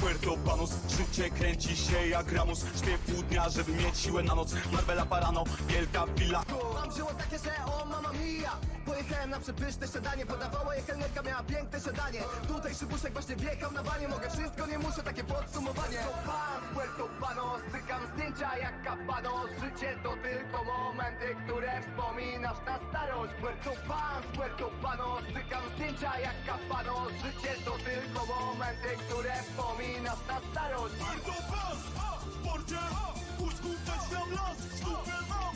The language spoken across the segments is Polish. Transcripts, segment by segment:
Puerto Panos Życie kręci się jak ramus. Śpię pół dnia, żeby mieć siłę na noc. Marbella Parano, wielka villa Mam żyło takie, że o mama mia Pojechałem na przepyszne śniadanie Podawała je kelnerka, miała piękne siadanie Tutaj szybuszek właśnie wjechał na banie. Mogę wszystko, nie muszę, takie podsumowanie. Pan, Puerto Panos Cykam zdjęcia jak kapanos Życie to tylko momenty, które wspominasz na starość. Puerto Pan, Puerto Panos Cykam zdjęcia jak kapanos Życie to tylko momenty, które wspominasz na starość. Puerto Pas, a, w porcie miał las Sztukę mam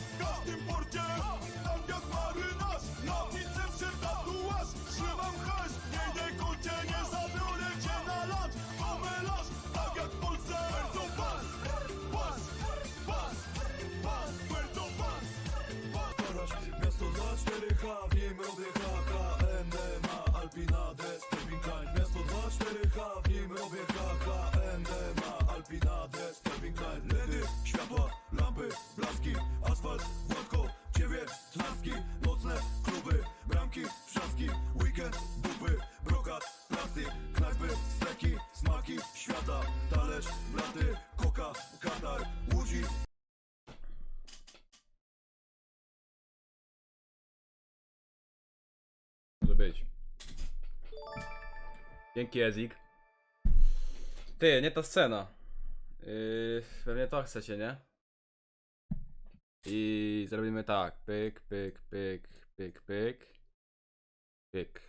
Być. Dzięki Ezik. Ty, nie ta scena. Yy, pewnie to chcecie, nie? I zrobimy tak. Pyk, pyk, pyk, pyk, pyk. Pyk.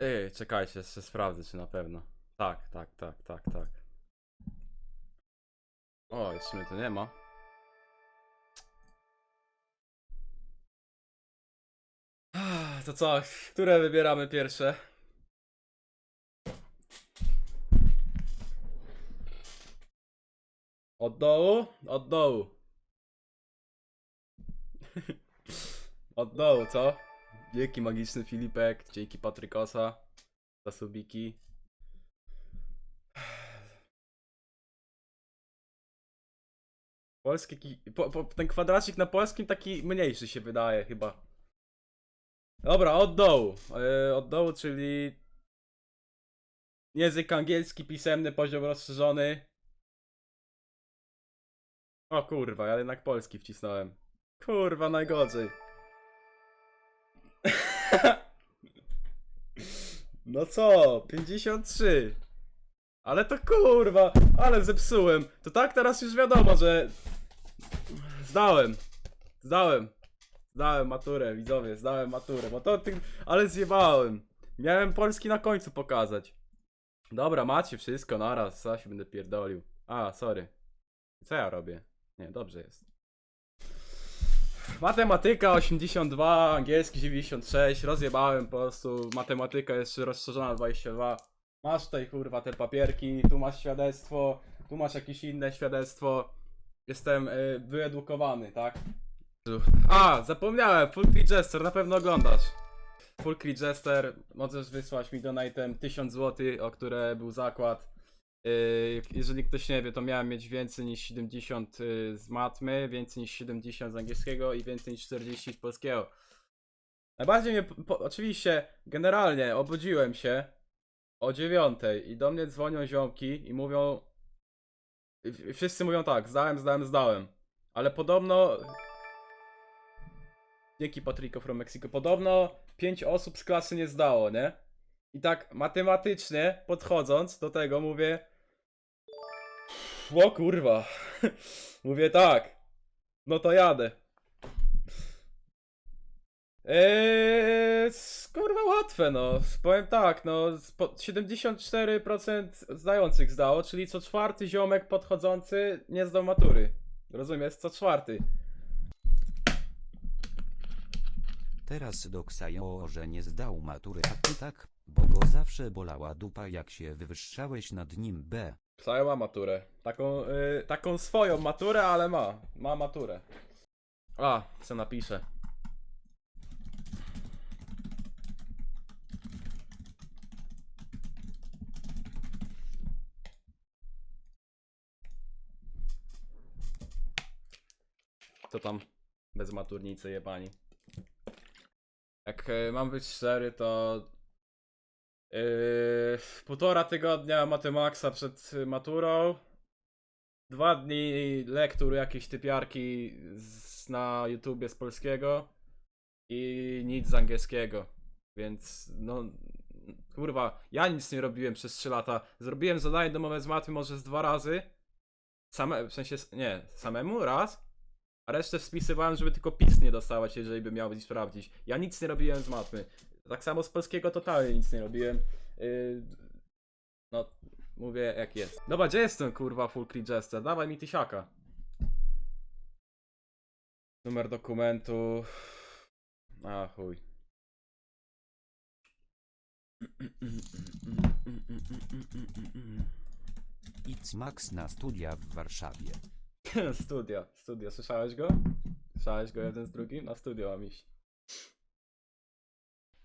Ej, czekajcie, jeszcze sprawdzę, czy na pewno. Tak, tak, tak, tak, tak. O, jeszcze mnie tu nie ma. To co, które wybieramy pierwsze? Od dołu? Od dołu. Od dołu, co? Dzięki magiczny Filipek, dzięki Patrykosa za subiki. Polski, ki- po, po, ten kwadracik na polskim taki mniejszy się wydaje chyba. Dobra, od dołu. Yy, od dołu, czyli język angielski, pisemny, poziom rozszerzony. O kurwa, ja jednak polski wcisnąłem. Kurwa, najgorzej. No co, 53. Ale to kurwa, ale zepsułem. To tak teraz już wiadomo, że zdałem. Zdałem. Zdałem maturę, widzowie, zdałem maturę, bo to ty... Ale zjebałem. Miałem polski na końcu pokazać. Dobra, macie wszystko naraz, co się będę pierdolił. A, sorry. Co ja robię? Nie, dobrze jest. Matematyka 82, angielski 96, rozjebałem po prostu. Matematyka jest rozszerzona 22. Masz tutaj kurwa te papierki, tu masz świadectwo, tu masz jakieś inne świadectwo. Jestem y, wyedukowany, tak? A, zapomniałem, Full Creed Jester, na pewno oglądasz. Full Creed Jester, możesz wysłać mi donatem 1000 zł, o które był zakład. Yy, jeżeli ktoś nie wie, to miałem mieć więcej niż 70 yy, z matmy, więcej niż 70 z angielskiego i więcej niż 40 z polskiego. Najbardziej mnie, po, oczywiście, generalnie obudziłem się o 9 i do mnie dzwonią ziomki i mówią, wszyscy mówią tak, zdałem, zdałem, zdałem. Ale podobno Dzięki Patrico from Mexico. Podobno 5 osób z klasy nie zdało, nie? I tak matematycznie podchodząc do tego mówię. O kurwa. mówię tak. No to jadę. Eee, kurwa łatwe no. Powiem tak, no z- po- 74% zdających zdało, czyli co czwarty ziomek podchodzący nie zdał matury. Rozumiesz? Co czwarty. Teraz doksają, że nie zdał matury, a ty tak, bo go zawsze bolała dupa jak się wywyższałeś nad nim B. Psaja ma maturę. Taką, y, taką swoją maturę, ale ma. Ma maturę. A, co napiszę. Co tam? Bez maturnicy jebani. Jak y, mam być szczery, to Yy, półtora tygodnia Matemaksa przed maturą. Dwa dni lektur jakiejś typiarki z, na YouTubie z polskiego. I nic z angielskiego. Więc no. Kurwa, ja nic nie robiłem przez 3 lata. Zrobiłem zadanie domowe z matmy może z dwa razy. Same, w sensie, nie, samemu raz. A resztę spisywałem, żeby tylko PIS nie dostawać, jeżeli by miał być sprawdzić. Ja nic nie robiłem z matmy. Tak samo z polskiego totalnie nic nie robiłem. Yy, no, mówię jak jest. Dobra, gdzie jest ten kurwa full jester? Dawaj mi tysiaka. Numer dokumentu. A chuj. It's Max na studia w Warszawie. studia, studia, słyszałeś go? Słyszałeś go jeden z drugim? Na studio mam iść.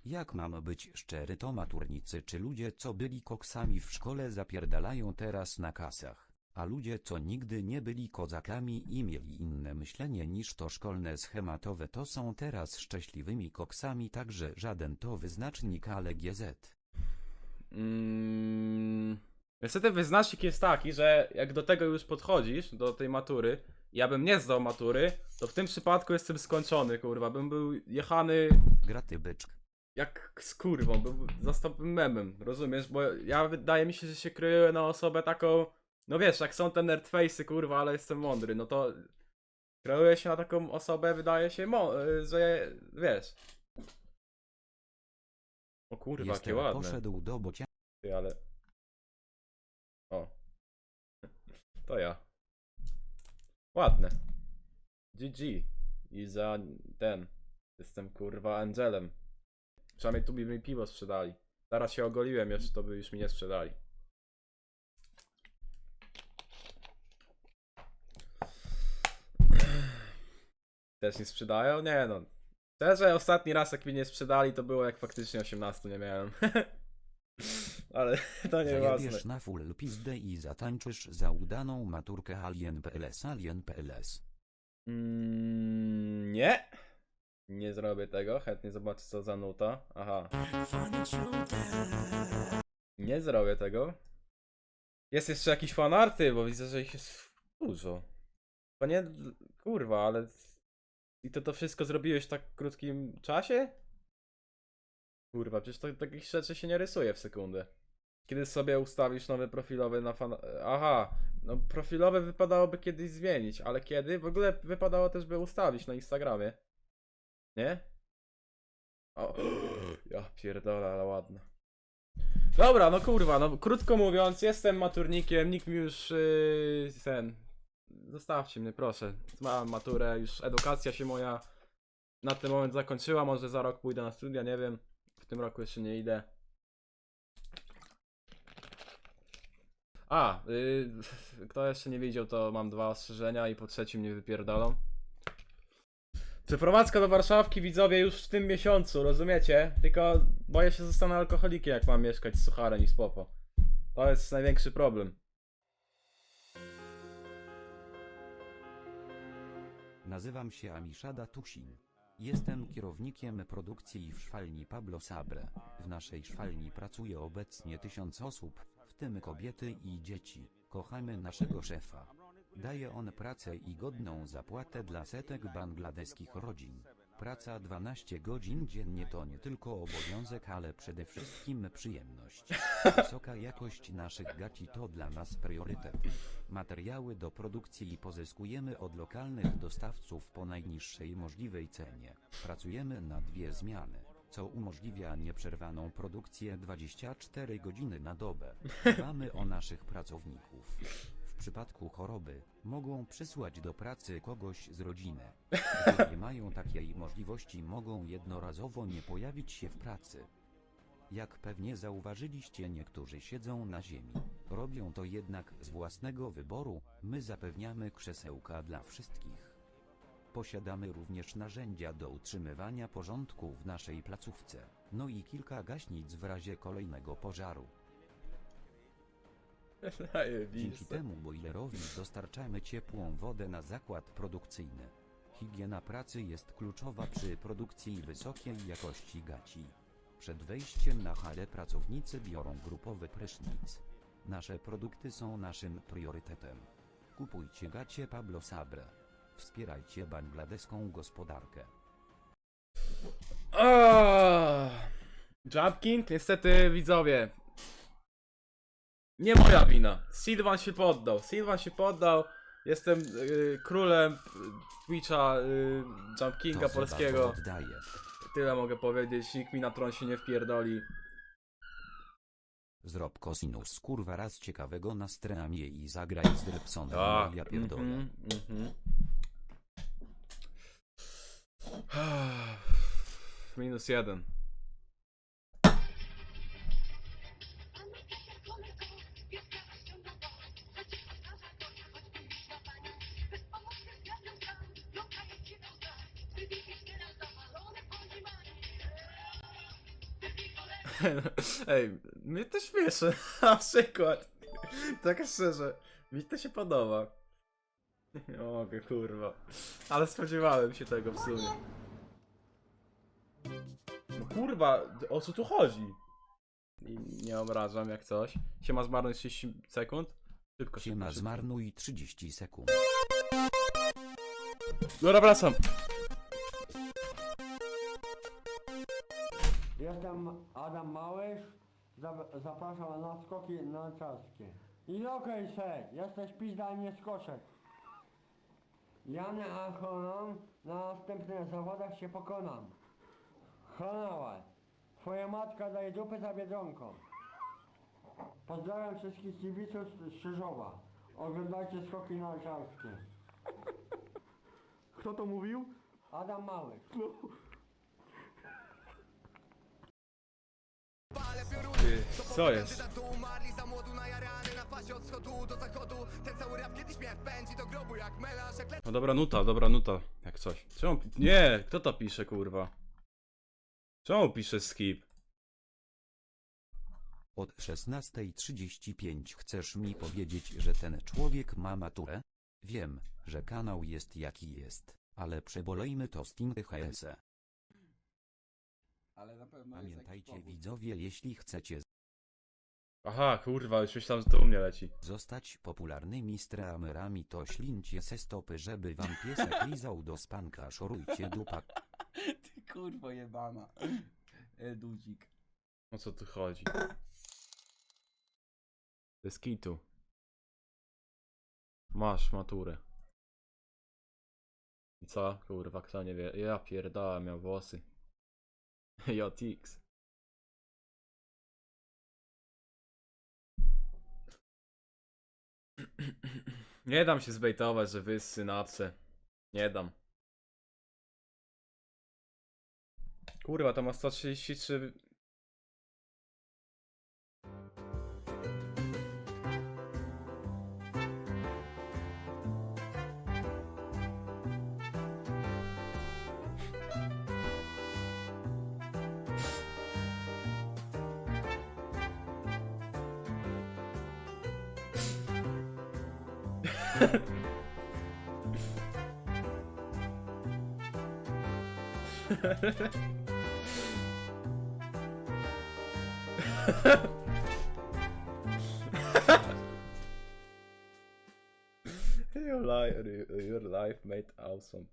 Jak mam być szczery to maturnicy czy ludzie co byli koksami w szkole zapierdalają teraz na kasach, a ludzie co nigdy nie byli kozakami i mieli inne myślenie niż to szkolne schematowe to są teraz szczęśliwymi koksami także żaden to wyznacznik ale GZ. Mm, niestety wyznacznik jest taki, że jak do tego już podchodzisz, do tej matury, ja bym nie zdał matury, to w tym przypadku jestem skończony, kurwa, bym był jechany Graty byczk. jak z kurwą, był, zostałbym memem, rozumiesz? Bo ja wydaje mi się, że się kryję na osobę taką, no wiesz, jak są te nerdface'y, kurwa, ale jestem mądry, no to kreuję się na taką osobę, wydaje się, mo- y, że wiesz. O kurwa, jakie Jestem ładne. poszedł do bocia. Ty, ale... To ja. Ładne. GG. I za ten. Jestem kurwa Angelem. Przynajmniej tu by mi piwo sprzedali. Teraz się ogoliłem jeszcze, to by już mi nie sprzedali. Też nie sprzedają? Nie no. Szczerze, ostatni raz jak mi nie sprzedali, to było jak faktycznie 18 nie miałem. Ale to nie ważne. Zajebiesz na full pizdę i zatańczysz za udaną maturkę Alien PLS Alien PLS. Mm, nie. Nie zrobię tego. Chętnie zobaczę co za nuta. Aha. Nie zrobię tego. Jest jeszcze jakiś fanarty, bo widzę, że ich jest dużo. To nie... Kurwa, ale... I to to wszystko zrobiłeś w tak krótkim czasie? Kurwa, przecież to, takich rzeczy się nie rysuje w sekundę. Kiedy sobie ustawisz nowy profilowy na fan... Aha, no profilowy wypadałoby kiedyś zmienić, ale kiedy? W ogóle wypadało też by ustawić na Instagramie. Nie? O, ja pierdolę, ale ładne. Dobra, no kurwa, no krótko mówiąc, jestem maturnikiem, nikt mi już yy. Zostawcie mnie, proszę. Mam maturę, już edukacja się moja na ten moment zakończyła, może za rok pójdę na studia, nie wiem. W tym roku jeszcze nie idę. A, yy, kto jeszcze nie widział, to mam dwa ostrzeżenia i po trzecim mnie wypierdolą. Przeprowadzka do Warszawki widzowie już w tym miesiącu, rozumiecie? Tylko boję się zostanę alkoholikiem, jak mam mieszkać z sucharem i z popo. To jest największy problem. Nazywam się Amiszada Tusin. Jestem kierownikiem produkcji w szwalni Pablo Sabre. W naszej szwalni pracuje obecnie tysiąc osób, tym kobiety i dzieci. Kochamy naszego szefa. Daje on pracę i godną zapłatę dla setek bangladeskich rodzin. Praca 12 godzin dziennie to nie tylko obowiązek, ale przede wszystkim przyjemność. Wysoka jakość naszych gaci to dla nas priorytet. Materiały do produkcji pozyskujemy od lokalnych dostawców po najniższej możliwej cenie. Pracujemy na dwie zmiany, co umożliwia nieprzerwaną produkcję 24 godziny na dobę. Dbamy o naszych pracowników. W przypadku choroby mogą przysłać do pracy kogoś z rodziny. Gdy nie mają takiej możliwości, mogą jednorazowo nie pojawić się w pracy. Jak pewnie zauważyliście, niektórzy siedzą na ziemi. Robią to jednak z własnego wyboru, my zapewniamy krzesełka dla wszystkich. Posiadamy również narzędzia do utrzymywania porządku w naszej placówce, no i kilka gaśnic w razie kolejnego pożaru. Dzięki temu boilerowi dostarczamy ciepłą wodę na zakład produkcyjny. Higiena pracy jest kluczowa przy produkcji wysokiej jakości gaci. Przed wejściem na halę pracownicy biorą grupowy prysznic. Nasze produkty są naszym priorytetem. Kupujcie gacie Pablo Sabre. Wspierajcie bangladeską gospodarkę. Jump King, niestety widzowie. Nie moja wina. Sylvan się poddał. Sylvan się poddał. Jestem y, królem Twitcha y, Jump Kinga polskiego. oddaję. Tyle mogę powiedzieć. Nikt mi na tron się nie wpierdoli. Zrób kosinus kurwa raz ciekawego na streamie i zagraj z Repsonem. A, No, ja pierdolę. mhm, mhm. Minus jeden. Ej, mnie to śmieszy. Na przykład. Tak szczerze. Mi to się podoba. Nie mogę, kurwa. Ale spodziewałem się tego w sumie. No kurwa, o co tu chodzi? I nie obrażam jak coś. Siema zmarnuj 30 sekund. Szybko, Się szybko, ma szybko. zmarnuj 30 sekund. Dobra, wracam. Jestem Adam Małysz, zapraszam na skoki narciarskie. I okej, okay, jesteś pizda, nie skoczek. Jany Achonom, na następnych zawodach się pokonam. Chronałe, twoja matka daje dupy za biedronką. Pozdrawiam wszystkich kibiców z Krzyżowa. Oglądajcie skoki narciarskie. Kto to mówił? Adam Małysz. Pale pioruny, Ty, to co potem jest? kandydat tu umarli za młodu najarany Na fazie od wschodu do zachodu Ten cały rap kiedyś mnie wpędzi do grobu melanż Jak No dobra nuta, dobra nuta. Jak coś. Czemu? Nie, kto to pisze, kurwa? Czemu pisze skip? Od 16.35 chcesz mi powiedzieć, że ten człowiek ma maturę? Wiem, że kanał jest jaki jest, ale przebolejmy to z Team. Ale na pewno Pamiętajcie widzowie, jeśli chcecie Aha, kurwa, już myślałem, że to u mnie leci. zostać popularnymi streamerami, to ślincie se stopy, żeby wam piesek lizał do spanka, szorujcie dupa. Ty kurwo jebana. E, Dudzik. O co tu chodzi? Bez kitu. Masz maturę. I co? Kurwa, kto nie wie? Ja pierdala, miał włosy. JX. Nie dam się zbejtować, że wy synapsy. Nie dam. Kurwa, to ma 133 your life, your life made awesome.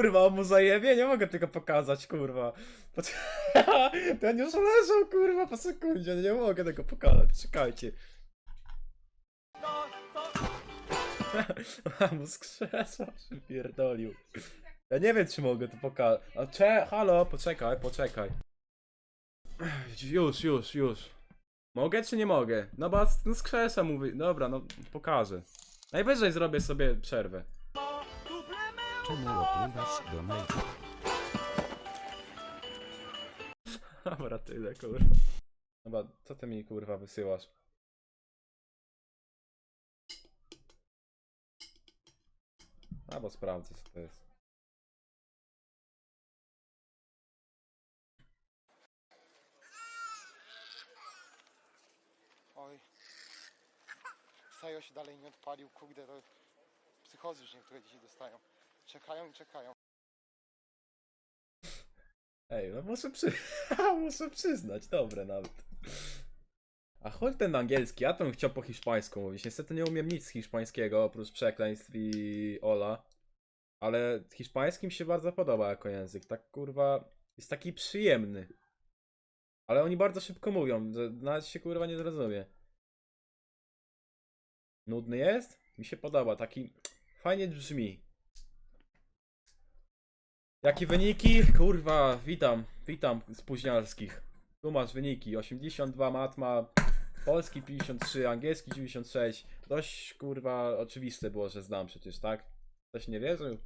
Kurwa, on mu zajebie, nie mogę tego pokazać, kurwa. Ten już leżał, kurwa, po sekundzie, nie mogę tego pokazać, czekajcie. Mu z krzesła przypierdolił. Ja nie wiem, czy mogę to pokazać. A cze, halo, poczekaj, poczekaj. Już, już, już. Mogę czy nie mogę? No bo z, no z krzesła mówi. Dobra, no pokażę. Najwyżej zrobię sobie przerwę. Czemu opływasz do maila? Dobra, tyle, kurwa. Dobra, co ty mi kurwa wysyłasz? Albo sprawdzę co to jest. Oj. Sajo się dalej nie odpalił, kurde, to psychozy już niektóre dzisiaj dostają. Czekają i czekają. Ej, no muszę, przy... muszę przyznać, dobre nawet. A chodź ten angielski, ja to bym chciał po hiszpańsku mówić. Niestety nie umiem nic z hiszpańskiego, oprócz przekleństw i Ola. Ale hiszpański mi się bardzo podoba jako język. Tak kurwa, jest taki przyjemny. Ale oni bardzo szybko mówią, że nawet się kurwa nie zrozumie. Nudny jest? Mi się podoba, taki fajnie brzmi. Jakie wyniki? Kurwa, witam, witam spóźnialskich. Tu masz wyniki, 82 matma, polski 53, angielski 96. Dość kurwa oczywiste było, że znam przecież, tak? Ktoś nie wierzył?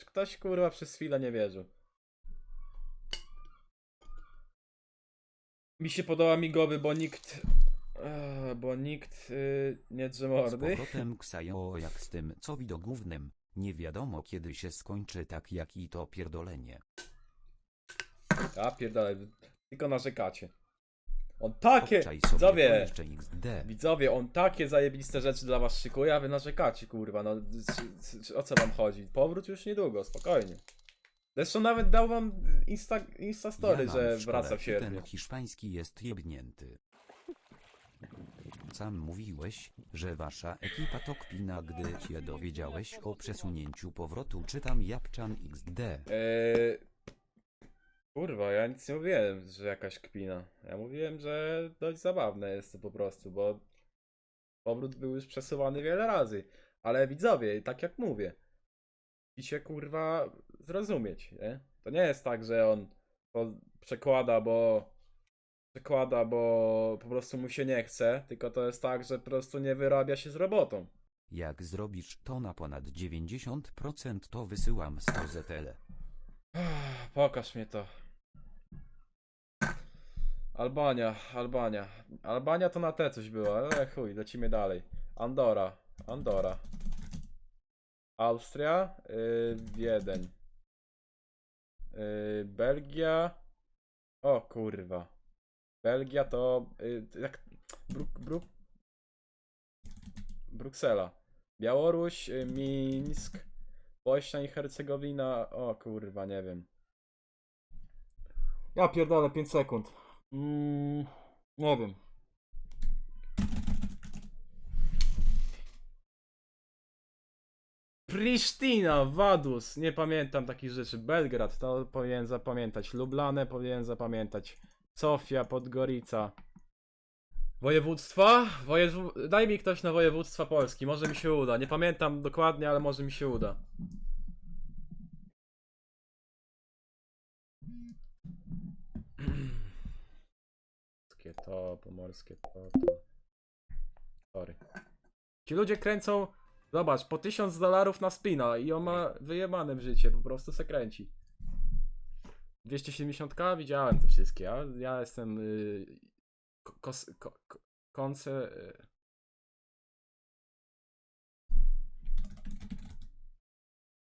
Czy ktoś kurwa przez chwilę nie wierzył? Mi się podoba migowy, bo nikt... e, bo nikt yy, nie drze Z mordy. powrotem Ksajo jak z tym co widogównym. Nie wiadomo kiedy się skończy tak jak i to pierdolenie. A pierdolę, tylko narzekacie. On takie, Obczaj sobie to widzowie, jeszcze XD. widzowie, on takie zajebiste rzeczy dla was szykuje, a wy narzekacie, kurwa, no c- c- o co wam chodzi? Powrót już niedługo, spokojnie. Zresztą nawet dał wam Insta, Insta Story, mam że szkole wraca w sierpniu. Ten hiszpański jest jebnięty. Sam mówiłeś, że wasza ekipa to kpina, gdy się dowiedziałeś o przesunięciu powrotu. Czytam Japczan XD. Eee, kurwa, ja nic nie mówiłem, że jakaś kpina. Ja mówiłem, że dość zabawne jest to po prostu, bo powrót był już przesuwany wiele razy. Ale widzowie, tak jak mówię, i się kurwa zrozumieć, nie? To nie jest tak, że on to przekłada, bo przekłada, bo po prostu mu się nie chce, tylko to jest tak, że po prostu nie wyrabia się z robotą. Jak zrobisz to na ponad 90% to wysyłam 100 ZL. Pokaż mnie to. Albania, Albania. Albania to na te coś było, ale chuj, lecimy dalej. Andora, Andora. Austria, yy, Wiedeń. Yy, Belgia. O kurwa. Belgia to. Yy, jak. Bruk, Bruk, Bruksela. Białoruś, yy, Mińsk. Bośnia i Hercegowina. O kurwa, nie wiem. Ja pierdolę 5 sekund. Mm, nie wiem. Pristina, Vaduz, nie pamiętam takich rzeczy. Belgrad, to powinien zapamiętać. Lublane powinien zapamiętać. Sofia, Podgorica. Województwa? Wojew... Daj mi ktoś na województwa Polski, może mi się uda. Nie pamiętam dokładnie, ale może mi się uda. Pomorskie to, pomorskie to, to. Sorry. Ci ludzie kręcą, zobacz, po 1000 dolarów na spina i on ma wyjebane w życie, po prostu se kręci. 270k? Widziałem te wszystkie, ja, ja jestem y, ko- kos, ko, ko, konce... Y,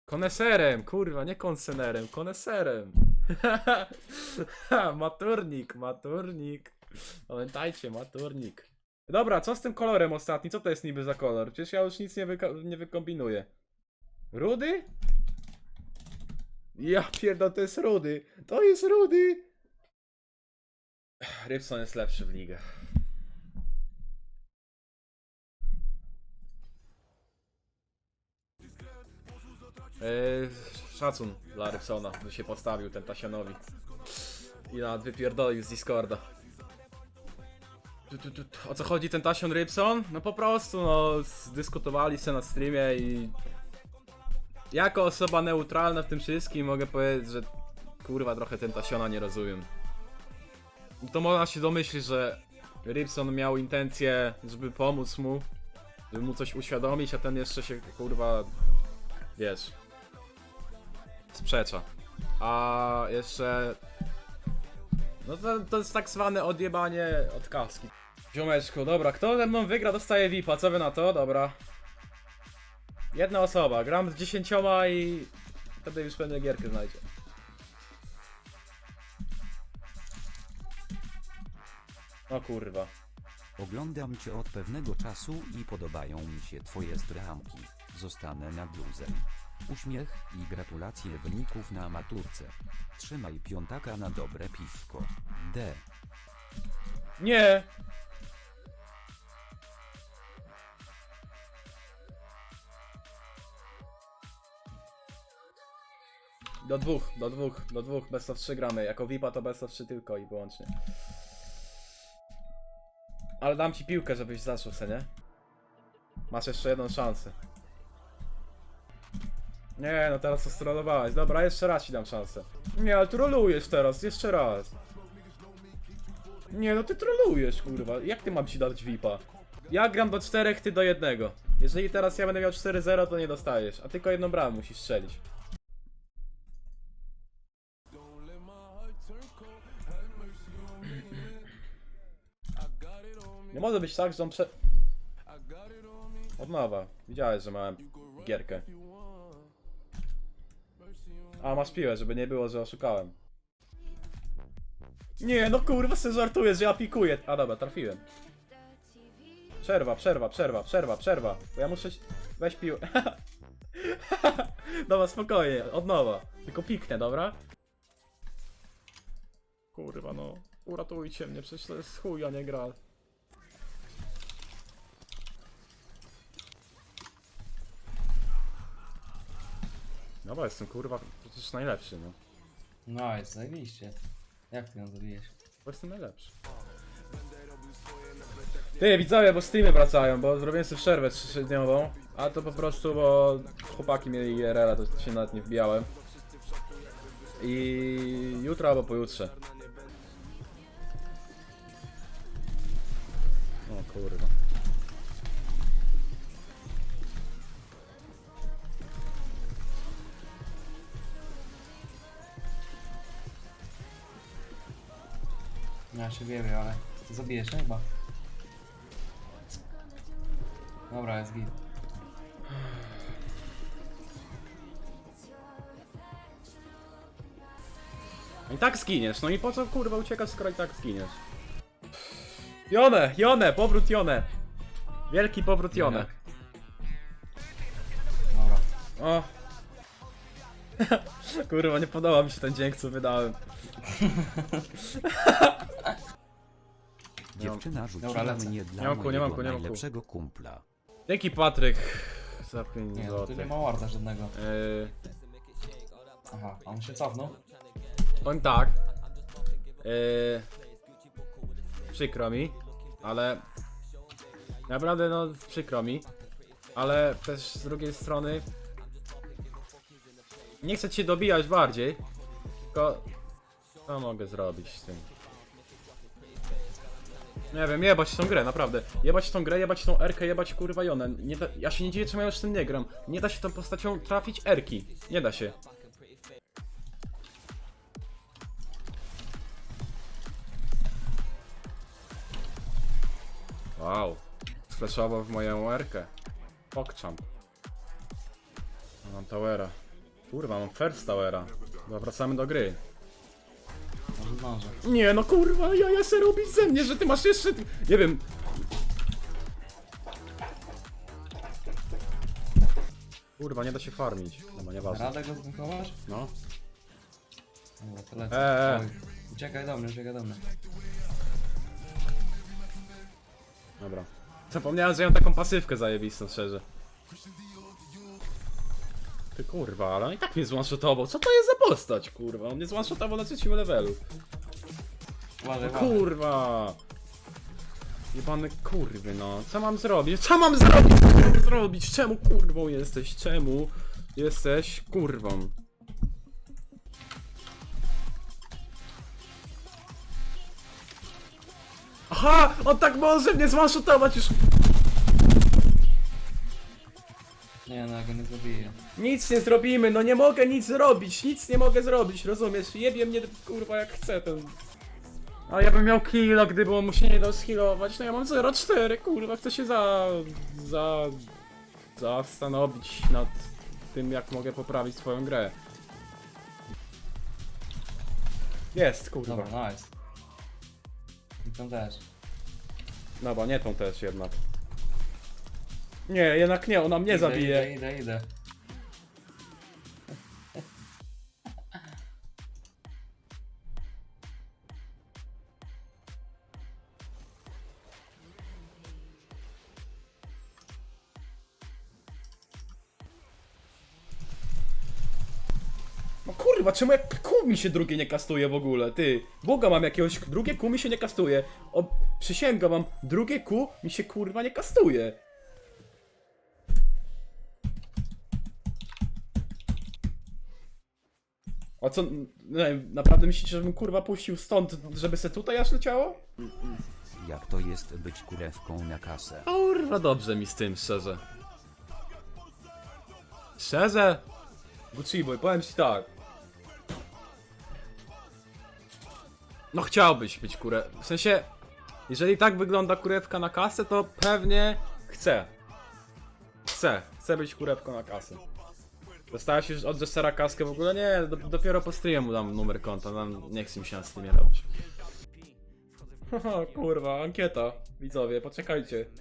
Koneserem, kurwa, nie konsenerem, koneserem. maturnik, maturnik. Pamiętajcie, maturnik. Dobra, co z tym kolorem ostatni? Co to jest niby za kolor? Przecież ja już nic nie, wyko- nie wykombinuję. Rudy? Ja pierdolę, to jest rudy. To jest rudy. Rybson jest lepszy w ligę. Eee, szacun dla Rybsona, że się postawił ten Tasianowi. I nawet wypierdolił z Discorda. Tu, tu, tu, tu. O co chodzi ten Tasion Rybson? No po prostu, no, dyskutowali se na streamie i... Jako osoba neutralna w tym wszystkim mogę powiedzieć, że kurwa trochę ten Tasiona nie rozumiem. To można się domyślić, że Rybson miał intencję, żeby pomóc mu, żeby mu coś uświadomić, a ten jeszcze się kurwa, wiesz, sprzecza. A jeszcze no to, to jest tak zwane odjebanie od kaski. Ziomeczku, dobra, kto ze mną wygra dostaje VIPa, co wy na to? Dobra. Jedna osoba, gram z dziesięcioma i wtedy już pewnie gierkę znajdzie. O kurwa. Oglądam cię od pewnego czasu i podobają mi się twoje stramki. Zostanę nad luzem. Uśmiech i gratulacje wyników na maturce. Trzymaj piątaka na dobre piwko. D. Nie! Do dwóch, do dwóch, do dwóch, best of 3 gramy. Jako VIPa to best of 3 tylko i wyłącznie. Ale dam ci piłkę, żebyś zaczął se, nie? Masz jeszcze jedną szansę. Nie, no teraz to strollowałeś. Dobra, jeszcze raz ci dam szansę. Nie, ale trolujesz teraz, jeszcze raz. Nie, no ty trolujesz, kurwa. Jak ty mam ci dać VIPa? Ja gram do czterech, ty do jednego. Jeżeli teraz ja będę miał 4-0, to nie dostajesz. A tylko jedną bramę musisz strzelić. Może być tak, że on prze... Od nowa. Widziałeś, że miałem gierkę. A, masz piłę, żeby nie było, że oszukałem. Nie, no kurwa, se żartuję, że ja pikuję. A dobra, trafiłem. Przerwa, przerwa, przerwa, przerwa, przerwa. Bo ja muszę... Weź piłę. dobra, spokojnie, od nowa. Tylko piknę, dobra? Kurwa, no. Uratujcie mnie, przecież to jest chuj, a nie gra. Dobra, jestem kurwa przecież najlepszy, no. No, jest zajebiście. Jak ty ją zabijesz? Bo jestem najlepszy. Ty, widzowie, bo streamy wracają, bo zrobiłem sobie przerwę 3-dniową. A to po prostu, bo chłopaki mieli IRL, to się nawet nie wbijałem. I jutro albo pojutrze. O kurwa. Ja się wiem, ale zabijesz nie? chyba. Dobra, jest git. I tak zginiesz, no i po co kurwa uciekasz, skoro i tak zginiesz? Jone, Jone, powrót Jone. Wielki powrót Jone. Dobra. O. Kurwa, nie podoba mi się ten dźwięk, co wydałem. Dziewczyna rzuciła Dobra, lecę. mnie dla Nie mam ku, nie mojego mam ku, nie mam ku. najlepszego kumpla. Dzięki Patryk za 5 Nie, no tu nie zł. ma warda żadnego. Yy, Aha, a on się cofnął? powiem tak. Yy, przykro mi, ale naprawdę no przykro mi, ale też z drugiej strony nie chcę cię dobijać bardziej, tylko co mogę zrobić z tym? Nie wiem, jebać w tą grę, naprawdę. Jebać w tą grę, jebać tą Erkę, jebać kurwa Jonę. Nie da, ja się nie dziwię, czemu ja już z tym nie gram. Nie da się tą postacią trafić Erki. Nie da się. Wow. Sflashował w moją Erkę. Pokczam. Mam towera. Kurwa, mam first towera. Dobra, wracamy do gry. Może. Nie no kurwa, ja ja se robić ze mnie, że ty masz jeszcze... Nie wiem. Kurwa, nie da się farmić. Dobra, nieważne. Radę go zbunkować? No. Dobra, to lecę. Eee. Oj, Uciekaj do mnie, uciekaj do mnie. Dobra. Zapomniałem, że ja mam taką pasywkę zajebistą, szczerze. Ty kurwa, ale on i tak mnie zwanshotował. Co to jest za postać, kurwa? On mnie zwanshotował na trzecim levelu. Uważaj, uważaj. Kurwa! Kurwy, no. Co mam zrobić? Co mam zrobić? Co mam zrobić? Czemu kurwą jesteś? Czemu jesteś kurwą? Aha! On tak może mnie zwanshotować już! Nie, no ja go nie zabiję. Nic nie zrobimy, no nie mogę nic zrobić, nic nie mogę zrobić, rozumiesz? Jebie mnie kurwa jak chce ten... A ja bym miał killa, gdyby on mu się nie dał skillować, no ja mam 0,4, kurwa, chcę się za... za... zastanowić nad tym, jak mogę poprawić swoją grę. Jest, kurwa. Dobra, nice. I tam też. No bo nie tą też jednak. Nie, jednak nie, ona mnie Idę, zabije. Idę, idę, idę. No kurwa, czemu jak kół mi się drugie nie kastuje w ogóle, ty? Boga mam jakiegoś, drugie kół mi się nie kastuje. O, przysięgam wam, drugie kół mi się kurwa nie kastuje. A co, nie wiem, naprawdę myślicie, żebym kurwa puścił stąd, żeby se tutaj aż leciało? Jak to jest być kurewką na kasę? Kurwa, dobrze mi z tym, szczerze. Szczerze? Gucci boy, powiem ci tak. No chciałbyś być kurę. W sensie, jeżeli tak wygląda kurewka na kasę, to pewnie chcę. Chcę. Chcę być kurewką na kasę. Dostałeś już od Jessera kaskę w ogóle? Nie, do, dopiero po streamie mu dam numer konta, nam nie chce mi się na streamie robić. Haha, kurwa, ankieta. Widzowie, poczekajcie.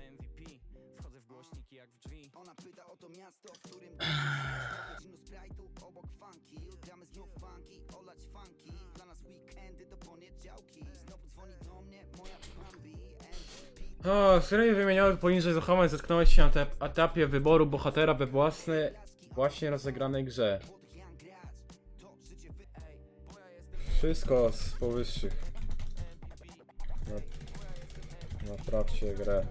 O, w serii wymienionych poniżej zachowań zetknąłeś się na te etapie wyboru bohatera we własnej, właśnie rozegranej grze. Wszystko z powyższych. Na- Naprawcie grę.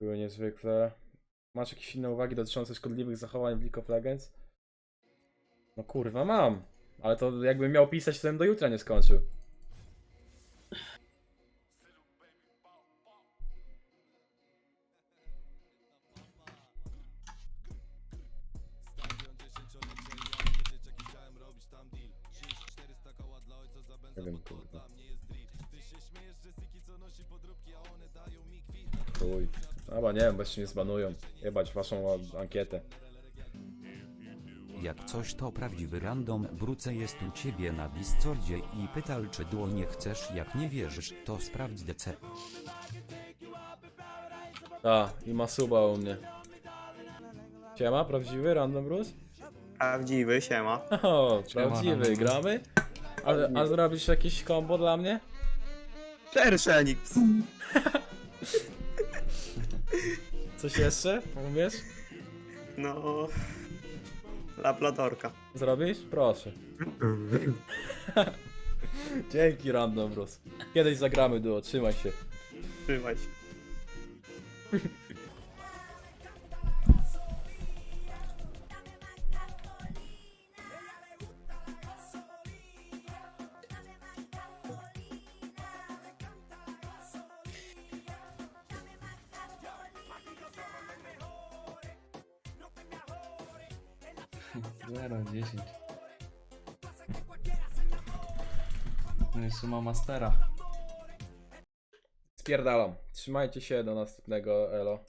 Było niezwykle. Masz jakieś inne uwagi dotyczące szkodliwych zachowań w League of Legends? No kurwa mam. Ale to jakbym miał pisać, to bym do jutra nie skończył. Chyba nie jeszcze mnie zbanują. Jebać waszą ankietę. Jak coś to prawdziwy random Bruce jest u ciebie na Discordzie i pytal czy duo nie chcesz jak nie wierzysz to sprawdź DC. A, i ma suba u mnie. Siema, prawdziwy Random Bruce? Prawdziwy, siema. O, Siema, prawdziwy, Random gramy? A, a zrobisz jakieś combo dla mnie? Szerszenik. Coś jeszcze? Umiesz? No... Labladorka. Zrobisz? Proszę. Dzięki Random Bruce. Kiedyś zagramy duo, trzymaj się. Trzymaj się. Zero, 10. No jeszcze ma mastera. Spierdalam. Trzymajcie się, do następnego, elo.